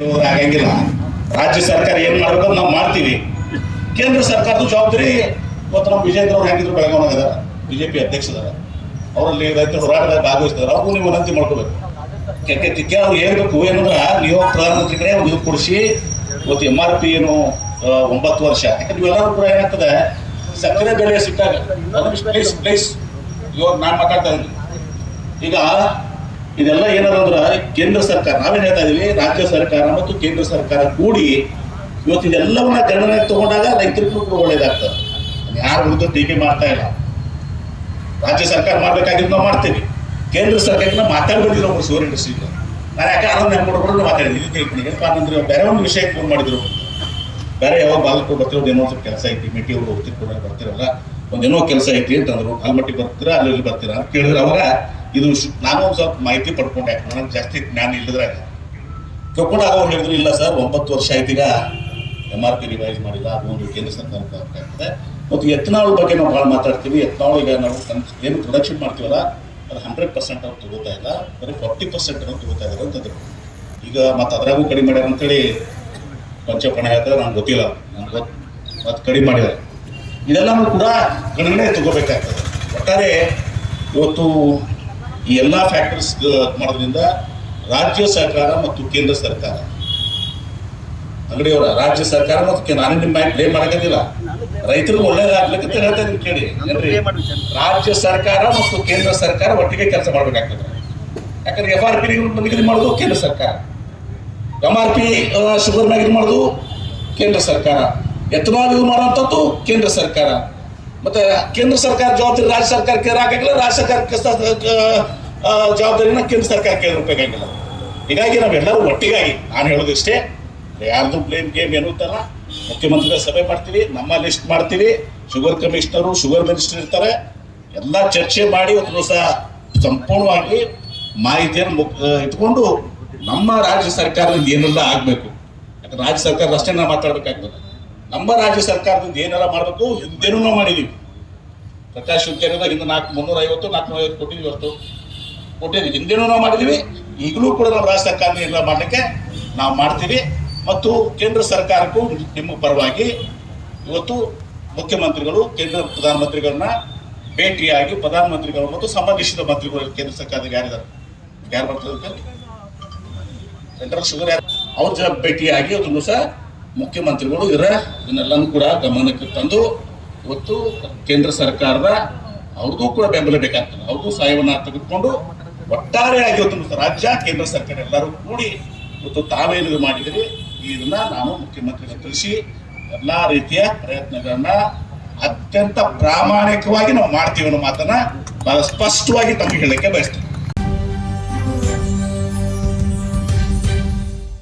ಆಗಂಗಿಲ್ಲ. ರಾಜ್ಯ ಸರ್ಕಾರ ಏನ್ ಮಾಡ್ಬೇಕು ನಾವು ಮಾಡ್ತೀವಿ. ಕೇಂದ್ರ ಸರ್ಕಾರದ ಜವಾಬ್ದಾರಿ ಇವತ್ತು ನಮ್ಮ ವಿಜೇಂದ್ರ ಅವ್ರು ಹೆಂಗಿದ್ರು ಬೆಳಗಾವಿ ಇದಾರೆ ಬಿಜೆಪಿ ಅಧ್ಯಕ್ಷದಾರ ಅವರಲ್ಲಿ ರೈತರ ಹೋರಾಟದಾಗ ಭಾಗವಹಿಸ್ತಾರೆ ಅವ್ರಿಗೂ ನೀವು ವಿನಂತಿ ಮಾಡ್ಕೋಬೇಕು. ಕೆಕ್ಕೆ ಅವ್ರು ಹೇಳ್ಬೇಕು ಏನಂದ್ರ, ನೀವು ಪ್ರಧಾನಮಂತ್ರಿ ಕಡೆ ಒಂದು ಇದು ಕೊಡಿಸಿ, ಇವತ್ತು ಎಂ ಆರ್ ಪಿ ಏನು ಒಂಬತ್ತು ವರ್ಷ. ಯಾಕಂದ್ರೆ ನೀವೆಲ್ಲರೂ ಕೂಡ ಏನಾಗ್ತದೆ, ಸಕ್ಕರೆ ಬೆಲೆ ಸಿಕ್ಕಾಗ ಪ್ಲೇಸ್ ಪ್ಲೇಸ್ ಇವಾಗ ನಾನು ಮಾತಾಡ್ತಾ ಇದ್ದೀನಿ. ಈಗ ಇದೆಲ್ಲ ಏನಾದ್ರ ಕೇಂದ್ರ ಸರ್ಕಾರ, ನಾವೇನ್ ಹೇಳ್ತಾ ಇದೀವಿ, ರಾಜ್ಯ ಸರ್ಕಾರ ಮತ್ತು ಕೇಂದ್ರ ಸರ್ಕಾರ ಕೂಡಿ ಇವತ್ತು ಇದೆಲ್ಲವನ್ನ ಗಣನೆಗೆ ತಗೊಂಡಾಗ ರೈತರಿಗೂ ಕೂಡ ಒಳ್ಳೇದಾಗ್ತದೆ. ಯಾರ ವಿರುದ್ಧ ಟೀಕೆ ಮಾಡ್ತಾ ಇಲ್ಲ. ರಾಜ್ಯ ಸರ್ಕಾರ ಮಾಡ್ಬೇಕಾಗಿದ್ದು ನಾವು ಮಾಡ್ತೀವಿ. ಕೇಂದ್ರ ಸರ್ಕಾರಕ್ಕೆ ಮಾತಾಡ್ಬಿಟ್ಟಿದ್ರು ಒಬ್ಬರು ಶಿವರ್ ಇಂಡಸ್ಟ್ರಿ ನಾನು ಯಾಕೆ ಅದನ್ನ ನೆನ್ಕೊಡ್ಕೊಂಡು ಮಾತಾಡಿದ್ದೀನಿ. ಇದು ಏನಪ್ಪ ಅಂದ್ರೆ ಬೇರೆ ಒಂದು ವಿಷಯಕ್ಕೆ ಫೋನ್ ಮಾಡಿದ್ರು. ಬೇರೆ ಯಾವಾಗ ಬಾಲಕರು ಬರ್ತಿರೋದು, ಏನೋ ಸ್ವಲ್ಪ ಕೆಲಸ ಐತಿ ಮೆಟ್ಟಿ ಅವರು ಹೋಗ್ತಿರ್ಕೊಂಡು ಬರ್ತಿರಲ್ಲ. ಒಂದೇನೋ ಕೆಲಸ ಐತಿ ಅಂತಂದ್ರು. ಆಲ್ಮಟ್ಟಿ ಬರ್ತೀರಾ, ಅಲ್ಲಿ ಬರ್ತೀರಾ ಅಂತ ಕೇಳಿದ್ರೆ ಅವಾಗ ಇದು ನಾನು ಒಂದು ಸ್ವಲ್ಪ ಮಾಹಿತಿ ಪಡ್ಕೊಂಡೆ. ನನಗೆ ಜಾಸ್ತಿ ಜ್ಞಾನ ಇಲ್ಲದ್ರೆ ಕೇಳ್ಕೊಂಡಾಗ ಅವ್ರು ಹೇಳಿದ್ರು, ಇಲ್ಲ ಸರ್, ಒಂಬತ್ತು ವರ್ಷ ಆಯ್ತೀಗ ಎಂ ಆರ್ ಪಿ ರಿವೈಸ್ ಮಾಡಿಲ್ಲ, ಅದು ಒಂದು ಕೇಂದ್ರ ಸರ್ಕಾರ ಆಗ್ತದೆ. ಮತ್ತು ಎತ್ನಾಳ್ ಬಗ್ಗೆ ನಾವು ಭಾಳ ಮಾತಾಡ್ತೀವಿ. ಎತ್ನಾಳ್ ಈಗ ನಾವು ಏನು ಪ್ರೊಡಕ್ಷನ್ ಮಾಡ್ತೀವಲ್ಲ, ಅದು ಹಂಡ್ರೆಡ್ ಪರ್ಸೆಂಟ್ ಅವ್ರು ತಗೋತಾ ಇಲ್ಲ. ಬರೀ ಫಾರ್ಟಿ ಪರ್ಸೆಂಟ್ ಅವ್ರು ತಗೋತಾ ಇದ್ದಾರೆ ಅಂತಂದ್ರು ಈಗ ಮತ್ತು ಅದ್ರಾಗೂ ಕಡಿಮೆ ಮಾಡ್ಯಾರ ಅಂತೇಳಿ ಪಂಚಪಣ ಹೇಳ್ತಾರೆ, ನಂಗೆ ಗೊತ್ತಿಲ್ಲ. ನಂಗೆ ಗೊತ್ತು ಮತ್ತು ಕಡಿಮೆ ಮಾಡಿದ್ದಾರೆ. ಇದೆಲ್ಲನೂ ಕೂಡ ಗಣನೆ ತಗೋಬೇಕಾಗ್ತದೆ. ಒಟ್ಟಾರೆ ಇವತ್ತು ಈ ಎಲ್ಲ ಫ್ಯಾಕ್ಟರ್ಸ್ ಮಾಡೋದ್ರಿಂದ ರಾಜ್ಯ ಸರ್ಕಾರ ಮತ್ತು ಕೇಂದ್ರ ಸರ್ಕಾರ. ಅಂಗಡಿಯವರ, ರಾಜ್ಯ ಸರ್ಕಾರ ಮತ್ತು ನಾನು ನಿಮ್ಮ ಬ್ಲೇಮ್ ಮಾಡಕತ್ತಿಲ್ಲ. ರೈತರಿಗೆ ಒಳ್ಳೇದಾಗ್ಲಿಕ್ಕೆ ಹೇಳ್ತಾ ಕೇಳಿ? ರಾಜ್ಯ ಸರ್ಕಾರ ಮತ್ತು ಕೇಂದ್ರ ಸರ್ಕಾರ ಒಟ್ಟಿಗೆ ಕೆಲಸ ಮಾಡ್ಬೇಕಾಗ್ತದೆ. ಯಾಕಂದ್ರೆ ಎಫ್ ಆರ್ ಪಿ ನಿಗದಿ ಮಾಡುದು ಕೇಂದ್ರ ಸರ್ಕಾರ. ಎಂ ಆರ್ ಪಿ ಶುಗರ್ ಮ್ಯಾಗ ಮಾಡೋದು ಕೇಂದ್ರ ಸರ್ಕಾರ. ಎಥನಾಲ್ ಇದು ಮಾಡುವಂಥದ್ದು ಕೇಂದ್ರ ಸರ್ಕಾರ. ಮತ್ತೆ ಕೇಂದ್ರ ಸರ್ಕಾರ ಜವಾಬ್ದಾರಿ ರಾಜ್ಯ ಸರ್ಕಾರ ಹಾಕಿಲ್ಲ ರಾಜ್ಯ ಸರ್ಕಾರಕ್ಕೆ ಜವಾಬ್ದಾರಿನ ಕೇಂದ್ರ ಸರ್ಕಾರಕ್ಕೆ ಕೇಳಬೇಕಾಗಿಲ್ಲ ಹೀಗಾಗಿ ನಾವೆಲ್ಲರೂ ಒಟ್ಟಿಗಾಗಿ, ನಾನು ಹೇಳೋದು ಇಷ್ಟೇ, ಯಾರ್ದು ಬ್ಲೇಮ್ ಗೇಮ್ ಏನು ತರ ಮುಖ್ಯಮಂತ್ರಿಗಳ ಸಭೆ ಮಾಡ್ತೀವಿ, ನಮ್ಮ ಲಿಸ್ಟ್ ಮಾಡ್ತೀವಿ ಶುಗರ್ ಕಮಿಷನರು ಶುಗರ್ ಮಿನಿಸ್ಟರ್ ಇರ್ತಾರೆ, ಎಲ್ಲ ಚರ್ಚೆ ಮಾಡಿ ಒಂದು ದಿವಸ ಸಂಪೂರ್ಣವಾಗಿ ಮಾಹಿತಿಯನ್ನು ಇಟ್ಕೊಂಡು ನಮ್ಮ ರಾಜ್ಯ ಸರ್ಕಾರದಿಂದ ಏನೆಲ್ಲ ಆಗಬೇಕು. ಯಾಕಂದ್ರೆ ರಾಜ್ಯ ಸರ್ಕಾರ ಅಷ್ಟೇ ನಾವು ಮಾತಾಡ್ಬೇಕಾಗ್ತದೆ. ನಮ್ಮ ರಾಜ್ಯ ಸರ್ಕಾರದಿಂದ ಏನೆಲ್ಲ ಮಾಡಬೇಕು ಹಿಂದೆನೂ ಮಾಡಿದೀವಿ ಪ್ರಕಾಶ್ ಉದ್ಯಾನದ ಹಿಂದೆ ನಾಲ್ಕು ಮುನ್ನೂರ ಐವತ್ತು ನಾಲ್ಕು ಐವತ್ತು ಕೊಟ್ಟಿದ್ವಿ ಅಷ್ಟು ಕೊಟ್ಟಿದ್ವಿ ಹಿಂದೇನೂ ನಾವು ಮಾಡಿದೀವಿ ಈಗಲೂ ಕೂಡ ನಮ್ಮ ರಾಜ್ಯ ಸರ್ಕಾರ ಏನೆಲ್ಲ ಮಾಡಲಿಕ್ಕೆ ನಾವು ಮಾಡ್ತೀವಿ. ಮತ್ತು ಕೇಂದ್ರ ಸರ್ಕಾರಕ್ಕೂ ನಿಮ್ಮ ಪರವಾಗಿ ಇವತ್ತು ಮುಖ್ಯಮಂತ್ರಿಗಳು, ಕೇಂದ್ರ ಪ್ರಧಾನಮಂತ್ರಿಗಳನ್ನ ಭೇಟಿಯಾಗಿ ಪ್ರಧಾನಮಂತ್ರಿಗಳು ಮತ್ತು ಸಂಬಂಧಿಸಿದ ಮಂತ್ರಿಗಳು ಕೇಂದ್ರ ಸರ್ಕಾರದ ಯಾರಿದ್ದಾರೆ? ಯಾರು ಸೆಂಟ್ರಲ್ ಶುಗರ್ ಅವ್ರ ಭೇಟಿಯಾಗಿ ಅದನ್ನು ಸಹ ಮುಖ್ಯಮಂತ್ರಿಗಳು ಇರ ಇದನ್ನೆಲ್ಲನೂ ಕೂಡ ಗಮನಕ್ಕೆ ತಂದು ಇವತ್ತು ಕೇಂದ್ರ ಸರ್ಕಾರದ ಅವ್ರಿಗೂ ಕೂಡ ಬೆಂಬಲ ಬೇಕಾಗ್ತದೆ. ಅವ್ರಿಗೂ ಸಹಾಯವನ್ನು ತೆಗೆದುಕೊಂಡು ಒಟ್ಟಾರೆಯಾಗಿ ಇವತ್ತು ರಾಜ್ಯ, ಕೇಂದ್ರ ಸರ್ಕಾರ ಎಲ್ಲರೂ ಕೂಡಿ ಇವತ್ತು ತಾವೇನು ಮಾಡಿದಿರಿ ಇದನ್ನ ನಾನು ಮುಖ್ಯಮಂತ್ರಿಗಳು ತಿಳಿಸಿ ಎಲ್ಲಾ ರೀತಿಯ ಪ್ರಯತ್ನಗಳನ್ನ ಅತ್ಯಂತ ಪ್ರಾಮಾಣಿಕವಾಗಿ ನಾವು ಮಾಡ್ತೀವಿ ಅನ್ನೋ ಮಾತನ್ನ ಬಹಳ ಸ್ಪಷ್ಟವಾಗಿ ತಮಗೆ ಹೇಳಕ್ಕೆ ಬಯಸ್ತೀನಿ.